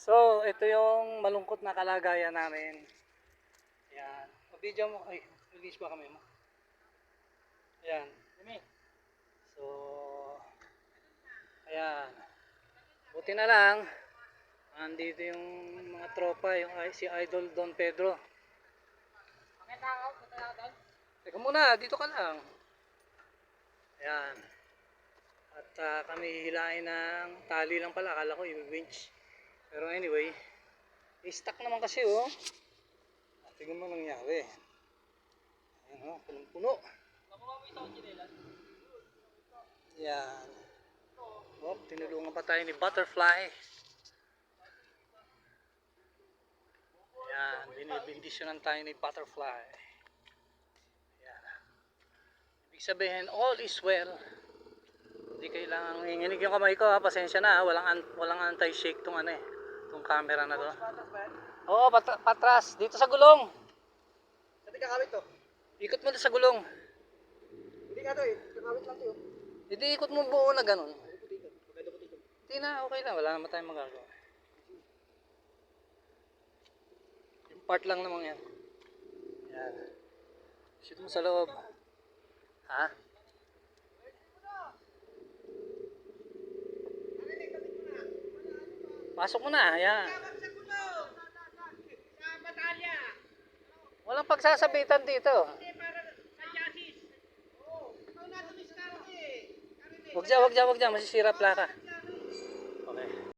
So, ito yung malungkot na kalagayan namin. Yan. Video mo. Ay, release ba kami mo? Yan. So, ayan. Buti na lang. Andito yung mga tropa, yung si Idol Don Pedro. Teka muna, dito ka lang. Ayan. At ah, kami hihilain ng tali lang pala. Akala ko i-winch. Pero anyway, stuck naman kasi oh. Ah, Tingnan mo nangyari. Ayan oh, punong-puno. Yan. Oh, tinulungan pa tayo ni Butterfly. Yan, binibindisyonan tayo ni Butterfly. Yan. Ibig sabihin, all is well. Hindi kailangan nginginig yung kamay ko ha. Pasensya na ha. Walang, an- walang anti-shake tong ano eh. Tong camera na to. Oo, pat- patras. Dito sa gulong. Saan kakawit to? Ikot mo na sa gulong. Hindi ka to eh. Kakawit lang to yun. Hindi ikot mo buo na ganun. Hindi na, okay na. Wala naman tayong magagawa. Yung part lang naman yan. Yan. Shoot mo sa loob. Ha? Pasok mo na, yan. Walang pagsasabitan dito. Wag dyan, wag dyan, wag dyan. Masisira plaka.